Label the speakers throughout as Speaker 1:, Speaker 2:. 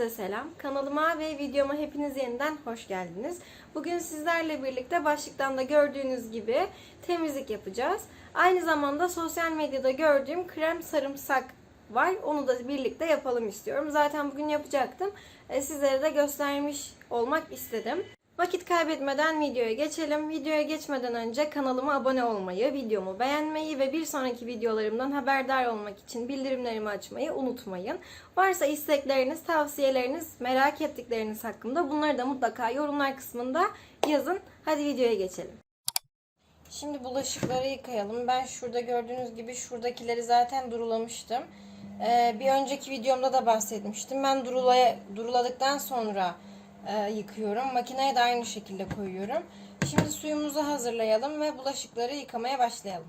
Speaker 1: Herkese selam. Kanalıma ve videoma hepiniz yeniden hoş geldiniz. Bugün sizlerle birlikte başlıktan da gördüğünüz gibi temizlik yapacağız. Aynı zamanda sosyal medyada gördüğüm krem sarımsak var. Onu da birlikte yapalım istiyorum. Zaten bugün yapacaktım. E, Sizlere de göstermiş olmak istedim. Vakit kaybetmeden videoya geçelim. Videoya geçmeden önce kanalıma abone olmayı, videomu beğenmeyi ve bir sonraki videolarımdan haberdar olmak için bildirimlerimi açmayı unutmayın. Varsa istekleriniz, tavsiyeleriniz, merak ettikleriniz hakkında bunları da mutlaka yorumlar kısmında yazın. Hadi videoya geçelim. Şimdi bulaşıkları yıkayalım. Ben şurada gördüğünüz gibi şuradakileri zaten durulamıştım. Ee, bir önceki videomda da bahsetmiştim. Ben duruladıktan sonra e, yıkıyorum. Makineye de aynı şekilde koyuyorum. Şimdi suyumuzu hazırlayalım ve bulaşıkları yıkamaya başlayalım.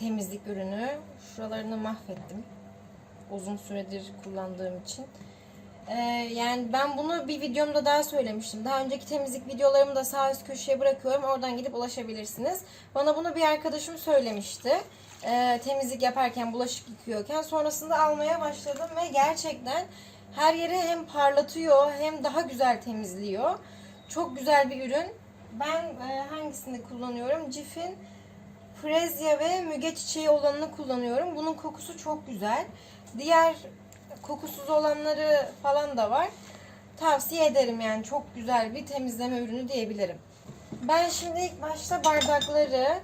Speaker 1: temizlik ürünü. Şuralarını mahvettim. Uzun süredir kullandığım için. E, yani ben bunu bir videomda daha söylemiştim. Daha önceki temizlik videolarımı da sağ üst köşeye bırakıyorum. Oradan gidip ulaşabilirsiniz. Bana bunu bir arkadaşım söylemişti. E, temizlik yaparken, bulaşık yıkıyorken. Sonrasında almaya başladım ve gerçekten her yeri hem parlatıyor hem daha güzel temizliyor. Çok güzel bir ürün. Ben e, hangisini kullanıyorum? Cif'in Frezya ve Müge çiçeği olanını kullanıyorum. Bunun kokusu çok güzel. Diğer kokusuz olanları falan da var. Tavsiye ederim yani çok güzel bir temizleme ürünü diyebilirim. Ben şimdi ilk başta bardakları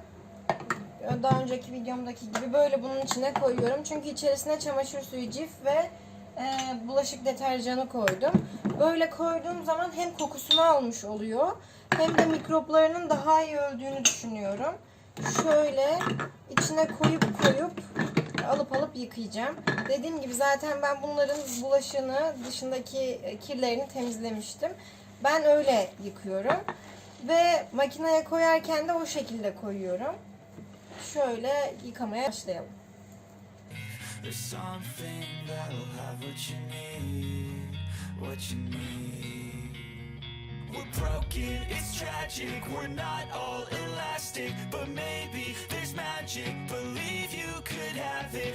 Speaker 1: daha önceki videomdaki gibi böyle bunun içine koyuyorum. Çünkü içerisine çamaşır suyu, cif ve e, bulaşık deterjanı koydum. Böyle koyduğum zaman hem kokusunu almış oluyor hem de mikroplarının daha iyi öldüğünü düşünüyorum. Şöyle içine koyup koyup alıp alıp yıkayacağım. Dediğim gibi zaten ben bunların bulaşığını dışındaki kirlerini temizlemiştim. Ben öyle yıkıyorum. Ve makineye koyarken de o şekilde koyuyorum. Şöyle yıkamaya başlayalım.
Speaker 2: There's something that'll have what you need, what you need. We're broken, it's tragic, we're not all elastic, but maybe there's magic. Believe you could have it,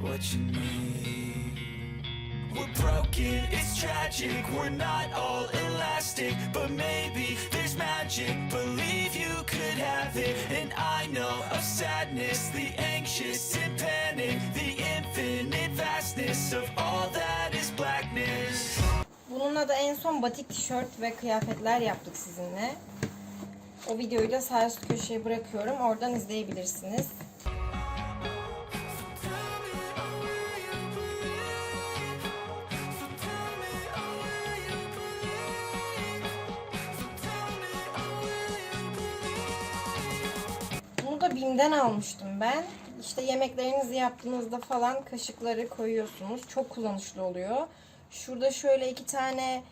Speaker 2: What you need We're broken, it's tragic We're not all elastic But maybe there's magic Believe you could have it And I know of sadness The anxious and panic The infinite vastness Of all that is blackness
Speaker 1: Bununla da en son batik tişört ve kıyafetler yaptık sizinle. O videoyu da sağ üst köşeye bırakıyorum. Oradan izleyebilirsiniz. BİM'den almıştım ben. İşte yemeklerinizi yaptığınızda falan kaşıkları koyuyorsunuz. Çok kullanışlı oluyor. Şurada şöyle iki tane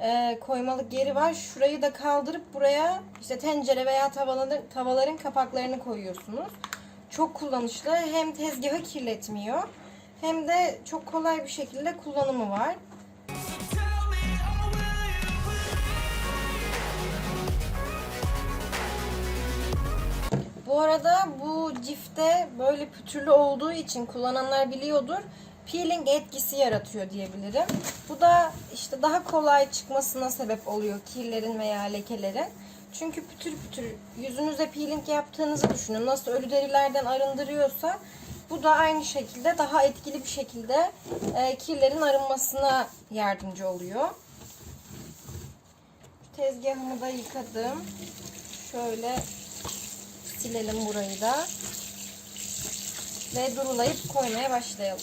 Speaker 1: e, koymalık yeri var. Şurayı da kaldırıp buraya işte tencere veya tavaların, tavaların kapaklarını koyuyorsunuz. Çok kullanışlı. Hem tezgahı kirletmiyor hem de çok kolay bir şekilde kullanımı var. Bu arada bu cifte böyle pütürlü olduğu için kullananlar biliyordur. Peeling etkisi yaratıyor diyebilirim. Bu da işte daha kolay çıkmasına sebep oluyor kirlerin veya lekelerin. Çünkü pütür pütür yüzünüze peeling yaptığınızı düşünün. Nasıl ölü derilerden arındırıyorsa bu da aynı şekilde daha etkili bir şekilde e, kirlerin arınmasına yardımcı oluyor. Tezgahımı da yıkadım. Şöyle silelim burayı da. Ve durulayıp koymaya başlayalım.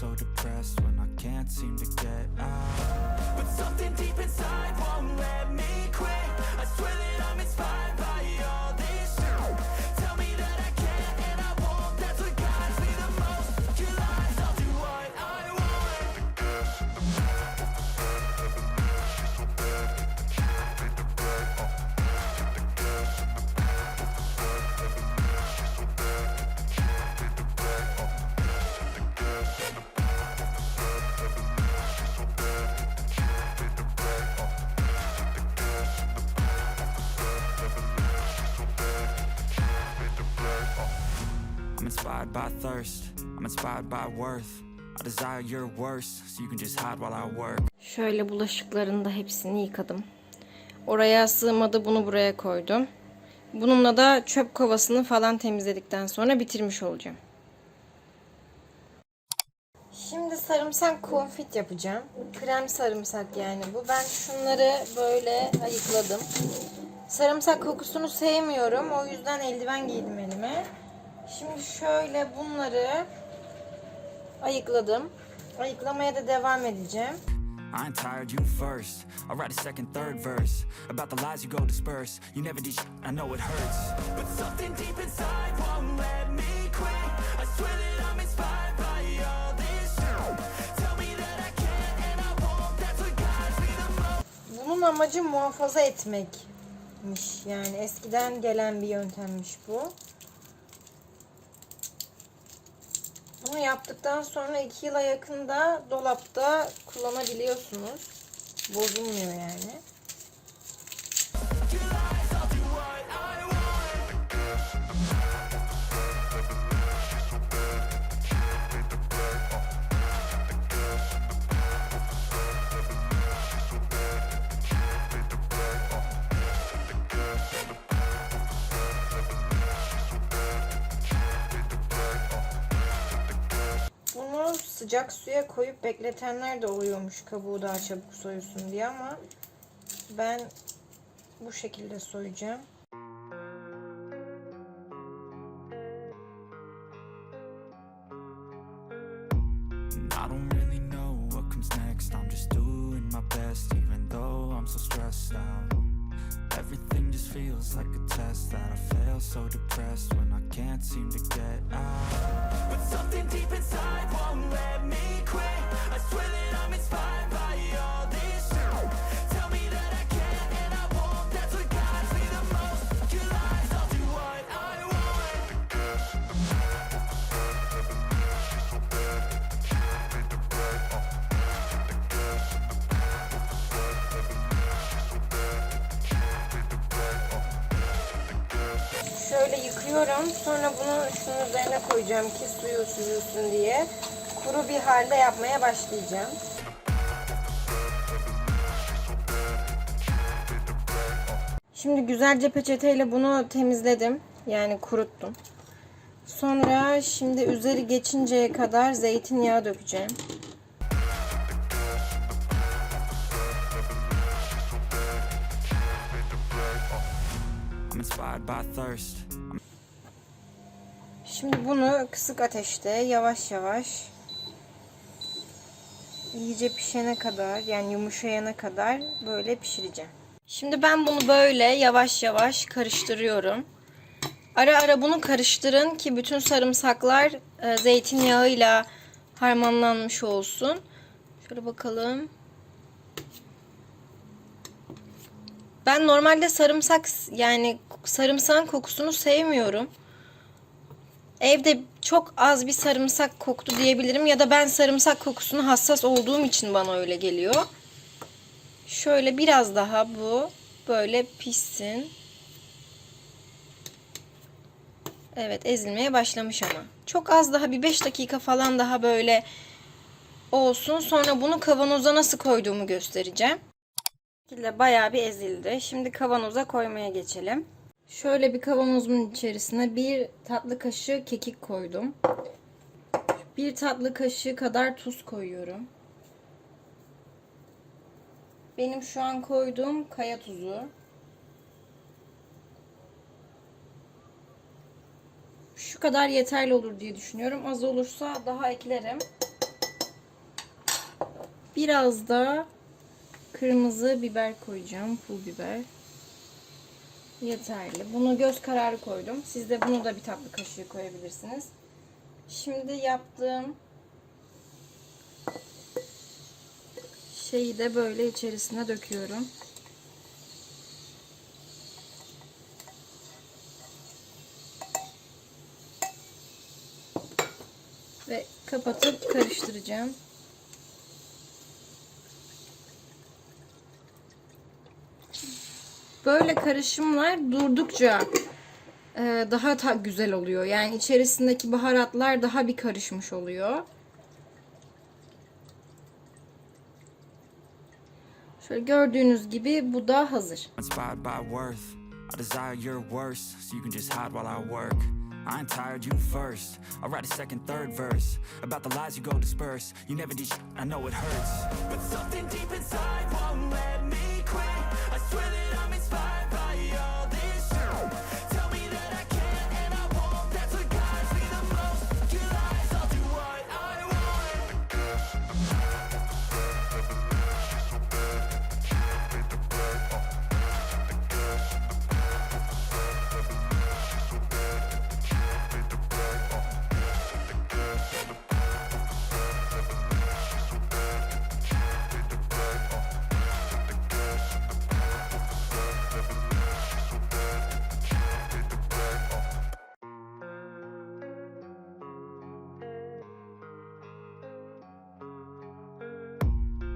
Speaker 2: So depressed when I can't seem to get out. But something deep inside won't let me quit. I swear that I'm inspired by all this. Tell me that I inspired by thirst. I'm inspired by worth. I desire your worst, so you can just hide while I work.
Speaker 1: Şöyle bulaşıkların da hepsini yıkadım. Oraya sığmadı bunu buraya koydum. Bununla da çöp kovasını falan temizledikten sonra bitirmiş olacağım. Şimdi sarımsak konfit yapacağım. Krem sarımsak yani bu. Ben şunları böyle ayıkladım. Sarımsak kokusunu sevmiyorum. O yüzden eldiven giydim elime. Şimdi şöyle bunları ayıkladım. Ayıklamaya da devam edeceğim.
Speaker 2: I ain't tired, you first. I'll write a second, third verse about the lies you go disperse. You never did I know it hurts. But something deep inside won't let me quit. I swear that I'm inspired by all this. Tell me that I can't and I won't. That's what guides me the most.
Speaker 1: Bunun amacı muhafaza etmekmiş. Yani eskiden gelen bir yöntemmiş bu. Bunu yaptıktan sonra 2 yıla yakında dolapta kullanabiliyorsunuz. Bozulmuyor yani. Sıcak suya koyup bekletenler de oluyormuş kabuğu daha çabuk soyulsun diye ama ben bu şekilde soyacağım.
Speaker 2: I'm so stressed out. Everything just feels like a test that I fail, so depressed when I can't seem to get out. But something deep inside won't let me quit. I swear that I'm inspired by all this
Speaker 1: Şöyle yıkıyorum. Sonra bunu şunun üzerine koyacağım ki suyu süzülsün diye. Kuru bir halde yapmaya başlayacağım. Şimdi güzelce peçeteyle bunu temizledim. Yani kuruttum. Sonra şimdi üzeri geçinceye kadar zeytinyağı dökeceğim. Şimdi bunu kısık ateşte yavaş yavaş iyice pişene kadar yani yumuşayana kadar böyle pişireceğim. Şimdi ben bunu böyle yavaş yavaş karıştırıyorum. Ara ara bunu karıştırın ki bütün sarımsaklar e, zeytinyağıyla harmanlanmış olsun. Şöyle bakalım. Ben normalde sarımsak yani sarımsağın kokusunu sevmiyorum. Evde çok az bir sarımsak koktu diyebilirim ya da ben sarımsak kokusuna hassas olduğum için bana öyle geliyor. Şöyle biraz daha bu böyle pişsin. Evet ezilmeye başlamış ama. Çok az daha bir 5 dakika falan daha böyle olsun. Sonra bunu kavanoza nasıl koyduğumu göstereceğim. Şekilde bayağı bir ezildi. Şimdi kavanoza koymaya geçelim. Şöyle bir kavanozumun içerisine bir tatlı kaşığı kekik koydum. Bir tatlı kaşığı kadar tuz koyuyorum. Benim şu an koyduğum kaya tuzu. Şu kadar yeterli olur diye düşünüyorum. Az olursa daha eklerim. Biraz da kırmızı biber koyacağım. Pul biber. Yeterli. Bunu göz kararı koydum. Siz de bunu da bir tatlı kaşığı koyabilirsiniz. Şimdi yaptığım şeyi de böyle içerisine döküyorum. Ve kapatıp karıştıracağım. Böyle karışımlar durdukça e, daha ta güzel oluyor. Yani içerisindeki baharatlar daha bir karışmış oluyor. Şöyle gördüğünüz gibi bu da hazır.
Speaker 2: I desire your worst, so you can just hide while I work. I ain't tired, you first. I'll write a second, third verse about the lies you go disperse. You never did I know it hurts. But something deep inside won't let me quit. I swear that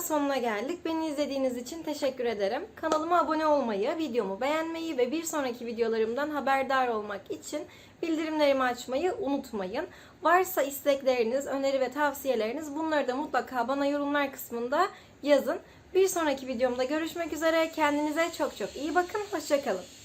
Speaker 1: sonuna geldik. Beni izlediğiniz için teşekkür ederim. Kanalıma abone olmayı, videomu beğenmeyi ve bir sonraki videolarımdan haberdar olmak için bildirimlerimi açmayı unutmayın. Varsa istekleriniz, öneri ve tavsiyeleriniz bunları da mutlaka bana yorumlar kısmında yazın. Bir sonraki videomda görüşmek üzere. Kendinize çok çok iyi bakın. Hoşçakalın.